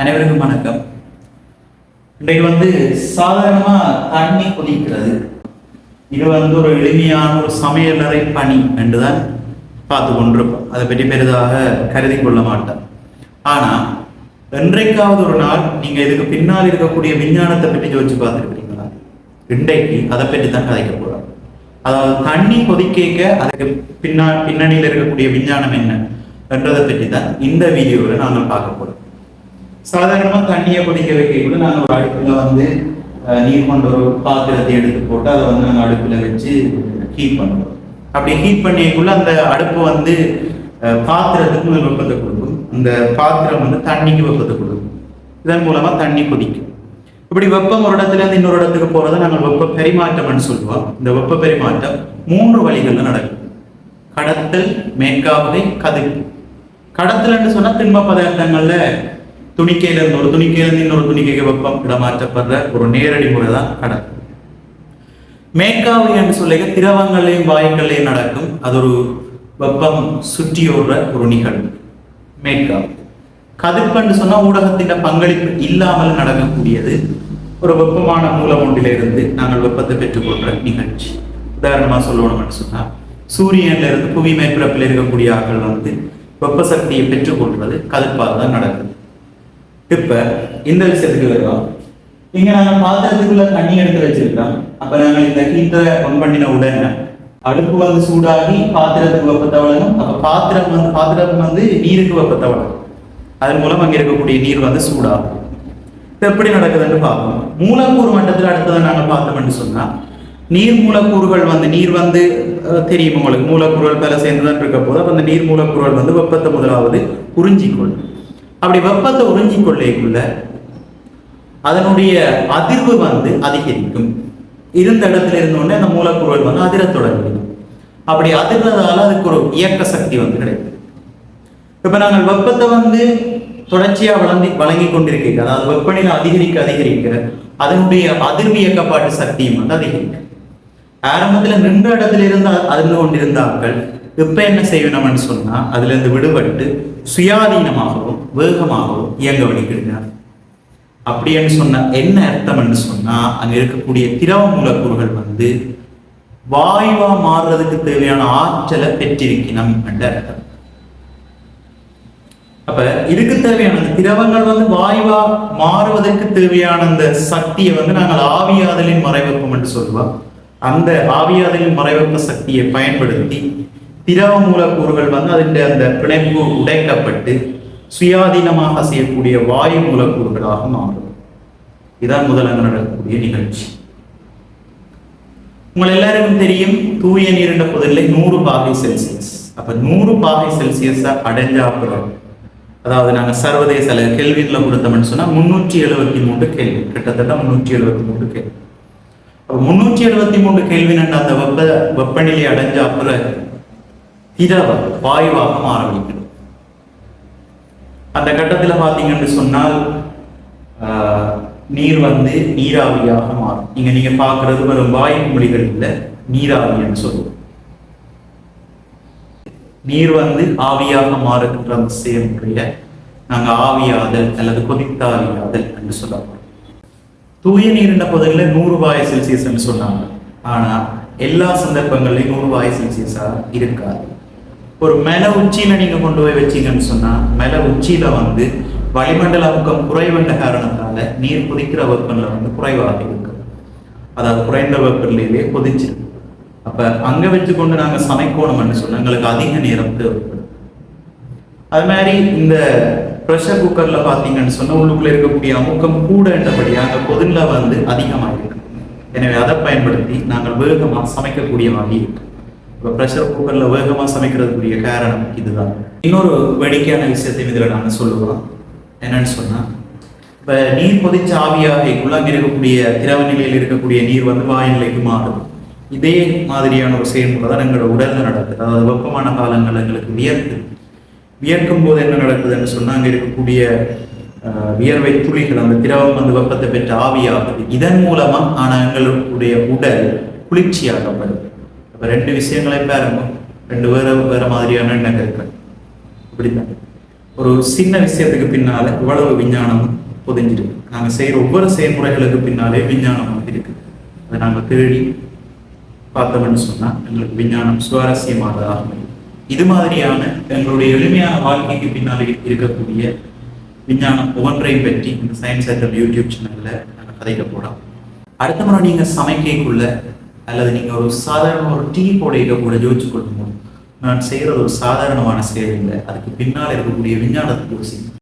அனைவருக்கும் வணக்கம். இன்றைக்கு வந்து சாதாரணமா தண்ணி கொதிக்கிறது இது வந்து ஒரு எளிமையான ஒரு சமையலறை பணி என்றுதான் பார்த்து கொண்டிருப்போம். அதை பற்றி பெரிதாக கருதி கொள்ள மாட்டேன் ஆனா என்றைக்காவது ஒரு நாள் நீங்க இதுக்கு பின்னால் இருக்கக்கூடிய விஞ்ஞானத்தை பற்றி யோசிச்சு பார்த்துருக்கீங்களா இன்றைக்கு அதை பற்றி தான் கதைக்க போறோம். அதாவது தண்ணி கொதிக்க அதுக்கு பின்னால் பின்னணியில் இருக்கக்கூடிய விஞ்ஞானம் என்ன என்றதை பற்றி தான் இந்த வீடியோவில் நாங்கள் பார்க்க போறோம். சாதாரணமாக தண்ணியை கொதிக்க வைக்கக்குள்ள நாங்கள் ஒரு அடுப்பில் வந்து நீர் கொண்ட ஒரு பாத்திரத்தை எடுத்து போட்டு அதை வந்து நாங்கள் அடுப்பில் வச்சு ஹீட் பண்ணுவோம். அப்படி ஹீட் பண்ணிக்குள்ள அந்த அடுப்பு வந்து பாத்திரத்துக்கு ஒரு வெப்பத்தை கொடுக்கும். அந்த பாத்திரம் வந்து தண்ணிக்கு வெப்பத்தை கொடுக்கும். இதன் மூலமாக தண்ணி கொதிக்கும் இப்படி வெப்பம் ஒரு இடத்துல இருந்து இன்னொரு இடத்துக்கு போறதை நாங்கள் வெப்ப பரிமாற்றம்னு சொல்லுவோம். இந்த வெப்ப பரிமாற்றம் மூன்று வழிகளில் நடக்கும். கடத்தல் மேற்காவதை கதிர்ப்பு கடத்தல்னு சொன்னால் திண்ம பதார்த்தங்களில் துணிக்கையில இருந்து ஒரு துணிக்கையில இருந்து இன்னொரு துணிக்கைக்கு வெப்பம் இடமாற்றப்படுற ஒரு நேரடி முறை தான் கடத்தல் மேற்காவை என்று சொல்லிக்க திரவங்களையும் வாயுக்களையும் நடக்கும். அது ஒரு வெப்பம் சுற்றியோடுற ஒரு நிகழ்வு. மேற்காவு கதிர்ப்புன்னு சொன்னா ஊடகத்தின் பங்களிப்பு இல்லாமல் நடக்கக்கூடியது. ஒரு வெப்பமான மூலம் ஒன்றிலிருந்து நாங்கள் வெப்பத்தை பெற்றுக்கொள்ற நிகழ்ச்சி. உதாரணமா சொல்லணும்னு சொன்னா சூரியன்ல இருந்து புவி மேற்பரப்பில் இருக்கக்கூடிய ஆட்கள் வந்து வெப்ப சக்தியை பெற்றுக்கொள்வது கதிர்ப்பால் தான் நடக்குது. இப்ப இந்த விஷயத்துக்கு வருவோம் இங்க நாங்க பாத்திரத்துக்குள்ள தண்ணி எடுத்து வச்சிருக்கோம் அப்ப நாங்க இந்த ஹீட்டரை ஒன் பண்ணின உடனே அடுப்பு வந்து சூடாகி பாத்திரத்துக்கு வெப்பத்தை வழங்கும் அப்ப பாத்திரம் வந்து பாத்திரம் வந்து நீருக்கு வெப்பத்தை வழங்கும் அதன் மூலம் அங்க இருக்கக்கூடிய நீர் வந்து சூடாகும். இது எப்படி நடக்குதுன்னு பார்ப்போம். மூலக்கூறு மட்டத்தில் அடுத்ததை நாங்க பார்த்தோம்னு சொன்னா நீர் மூலக்கூறுகள் வந்து நீர் வந்து தெரியும் உங்களுக்கு? மூலக்கூறுகள் பல சேர்ந்துதான் இருக்க போது அப்ப அந்த நீர் மூலக்கூறுகள் வந்து வெப்பத்தை முதலாவது உறிஞ்சிக்கொள்ளும் அப்படி வெப்பத்தை உறிஞ்சிக்கொள்ளைக்குள்ள அதனுடைய அதிர்வு வந்து அதிகரிக்கும். இருந்த இடத்துல இருந்தோடனே அந்த மூலக்கூறுகள் வந்து அதிர தொடங்கிடும். அப்படி அதிர்றதால அதுக்கு ஒரு இயக்க சக்தி வந்து கிடைக்கும். இப்ப நாங்கள் வெப்பத்தை வந்து தொடர்ச்சியா வளர்ந்து வழங்கி கொண்டிருக்க அதாவது வெப்பநிலை அதிகரிக்க அதிகரிக்க அதனுடைய அதிர்வு இயக்கப்பாட்டு சக்தியும் வந்து அதிகரிக்கும். ஆரம்பத்துல நின்ற இடத்துல இருந்து அதிர்ந்து கொண்டிருந்தார்கள். இப்போ என்ன செய்யணும்னு சொன்னா அதுல இருந்து விடுபட்டு சுயாதீனமாகவும் வேகமாகவும் இயங்க வலிக்கிறார் அப்படின்னு சொன்ன என்ன அர்த்தம்னு சொன்னா அங்க இருக்கக்கூடிய திரவ மூலக்கூறுகள் வந்து வாயுவா மாறுறதுக்கு தேவையான ஆற்றலை பெற்றிருக்கணும் என்ற அர்த்தம். அப்ப இதுக்கு தேவையான அந்த திரவங்கள் வந்து வாயுவா மாறுவதற்கு தேவையான அந்த சக்தியை வந்து நாங்கள் ஆவியாதலின் மறைவெப்பம் என்று சொல்லுவோம். அந்த ஆவியாதலின் மறைவெப்ப சக்தியை பயன்படுத்தி திரவ மூலக்கூறுகள் வந்து அதன் அந்த பிணைப்பு உடைக்கப்பட்டு சுயாதீனமாக செய்யக்கூடிய வாயு மூலக்கூறுகளாக மாறும். இதான் முதல் நடக்கக்கூடிய நிகழ்ச்சி. உங்கள் எல்லாருக்கும் தெரியும் தூய நீரிண்ட புதரில் நூறு பாகை செல்சியஸ் அப்ப நூறு பாகை செல்சியஸ் அடைஞ்சாப்புறம் அதாவது நாங்க சர்வதேச அளவு கேள்வியில் கொடுத்தோம்னு சொன்னா முன்னூற்றி எழுபத்தி மூன்று கேள்வி கிட்டத்தட்ட முன்னூற்றி எழுபத்தி மூன்று கேள்வி. அப்போ முன்னூற்றி எழுபத்தி மூன்று கேள்வின் அந்த வெப்ப வெப்பநிலை அடைஞ்ச அப்புறம் திரவ வாயுவாக மாறவிக்கிறது அந்த கட்டத்துல பார்த்தீங்கன்னு சொன்னால் ஆஹ், நீர் வந்து நீராவியாக மாறும். இங்க நீங்க பாக்குறது வரும் வாயு மொழிகள் இல்ல நீராவின்னு சொல்லுவோம். நீர் வந்து ஆவியாக மாறுகின்ற அந்த செயல்முறைய நாங்க ஆவியாதல் அல்லது கொதித்தாவியாதல் என்று சொல்லப்படும். தூய நீரின பகுதியில் நூறு வாய் செல்சியஸ்ன்னு சொன்னாங்க. ஆனா எல்லா சந்தர்ப்பங்களிலும் நூறு வாய் செல்சியஸா இருக்காது. ஒரு மேல உச்சியில நீங்க கொண்டு போய் வச்சீங்கன்னு சொன்னா மேல உச்சியில வந்து வளிமண்டல அமுக்கம் குறைவண்ட காரணத்தால நீர் கொதிக்கிற வெப்பநிலை வந்து குறைவாக இருக்கும். அதாவது குறைந்த வெப்பநிலையிலே கொதிச்சிருக்கு அப்ப அங்க வச்சு கொண்டு நாங்க சமைக்கணும்னு சொன்னா எங்களுக்கு அதிக நேரம் தேவைப்படும். அது மாதிரி இந்த ப்ரெஷர் குக்கர்ல பாத்தீங்கன்னு சொன்னா உள்ளுக்குள்ள இருக்கக்கூடிய அமுக்கம் கூட என்றபடி அங்க கொதில வந்து அதிகமாக இருக்கு எனவே அதை பயன்படுத்தி நாங்கள் வேகமா சமைக்கக்கூடிய வகை இருக்கு இப்போ ப்ரெஷர் குக்கரில் வேகமா சமைக்கிறதுக்குரிய காரணம் இதுதான். இன்னொரு வேடிக்கையான விஷயத்தை இதுல நாங்கள் சொல்லுவோம் என்னன்னு சொன்னால் இப்போ நீர் கொதிச்ச ஆவியாக அங்க இருக்கக்கூடிய திரவ நிலையில் இருக்கக்கூடிய நீர் வந்து வாயுநிலைக்கு மாறும் இதே மாதிரியான ஒரு செயல்முறை தான் எங்களோட உடலில் நடக்குது. அதாவது வெப்பமான காலங்கள் எங்களுக்கு வியர்க்குது வியர்க்கும் போது என்ன நடக்குதுன்னு சொன்னால் அங்கே இருக்கக்கூடிய வியர்வை துளிகள் அந்த திரவம் வந்து வெப்பத்தை பெற்று ஆவியாகுது. இதன் மூலமாக ஆனால் எங்களுடைய உடல் குளிர்ச்சியாகப்படுது. அப்ப ரெண்டு விஷயங்களை பாருங்க. ரெண்டு வேற வேற மாதிரியான எண்ணங்கள் இருக்கு ஒரு சின்ன விஷயத்துக்கு பின்னால இவ்வளவு விஞ்ஞானம் புதைஞ்சிருக்கு. நாங்கள் செய்கிற ஒவ்வொரு செயல்முறைகளுக்கு பின்னாலே விஞ்ஞானம் வந்து இருக்கு. அதை நாங்கள் தேடி பார்த்தோம்னு சொன்னால் எங்களுக்கு விஞ்ஞானம் சுவாரஸ்யமானதாக அமையும் இது மாதிரியான எங்களுடைய எளிமையான வாழ்க்கைக்கு பின்னால் இருக்கக்கூடிய விஞ்ஞானம் ஒவ்வொன்றையும் பற்றி இந்த சயின்ஸ் சென்டர் யூடியூப் சேனலில் நாங்கள் கதைக்க போகிறோம் அடுத்த முறை நீங்கள் சமைக்கைக்குள்ள அல்லது நீங்கள் ஒரு சாதாரண ஒரு டீ போடையில கூட யோசிச்சு கொள்ளுங்கள் நான் செய்கிற ஒரு சாதாரணமான செயல் இல்லை. அதுக்கு பின்னால் இருக்கக்கூடிய விஞ்ஞானத்தை யோசிங்க.